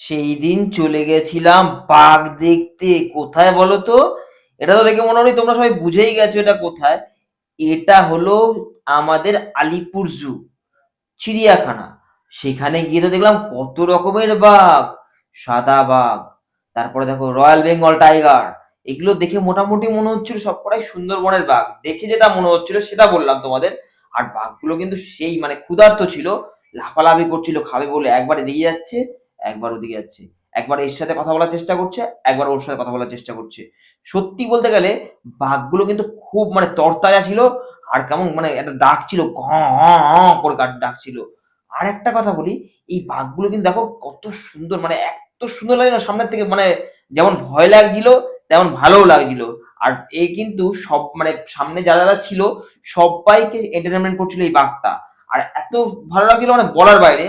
সেই দিন চলে গেছিলাম বাঘ দেখতে। কোথায় বলো তো? এটা তো দেখে মনে হয় তোমরা সবাই বুঝেই গেছো এটা কোথায়। এটা হলো আমাদের আলিপুর জু, চিড়িয়াখানা। সেখানে গিয়ে তো দেখলাম কত রকমের বাঘ, সাদা বাঘ, তারপরে দেখো রয়্যাল বেঙ্গল টাইগার। এগুলো দেখে মোটামুটি মনে হচ্ছিল সবকটাই সুন্দরবনের বাঘ। দেখে যেটা মনে হচ্ছিল সেটা বললাম তোমাদের। আর বাঘগুলো কিন্তু সেই মানে ক্ষুধার্ত ছিল, লাফালাফি করছিল, খাবে বলে একবারে এদিকে যাচ্ছে। একবার ওদিকে যাচ্ছে। একবার এর সাথে কথা বলার চেষ্টা করছে, একবার ওর সাথে কথা বলার চেষ্টা করছে। সত্যি বলতে গেলে বাঘগুলো কিন্তু খুব মানে তরতাজা ছিল, আর কেমন মানে একটা ডাক ছিল করে ডাক ছিল। আর একটা কথা বলি, এই বাঘগুলো কিন্তু দেখো কত সুন্দর মানে এত সুন্দর লাগে না সামনের থেকে মানে যেমন ভয় লাগছিল, তেমন ভালোও লাগছিল। আর এ কিন্তু সব মানে সামনে যারা যারা ছিল, সবাইকে এন্টারটেনমেন্ট করছিল এই বাঘটা। আর এত ভালো লাগছিল মানে বলার বাইরে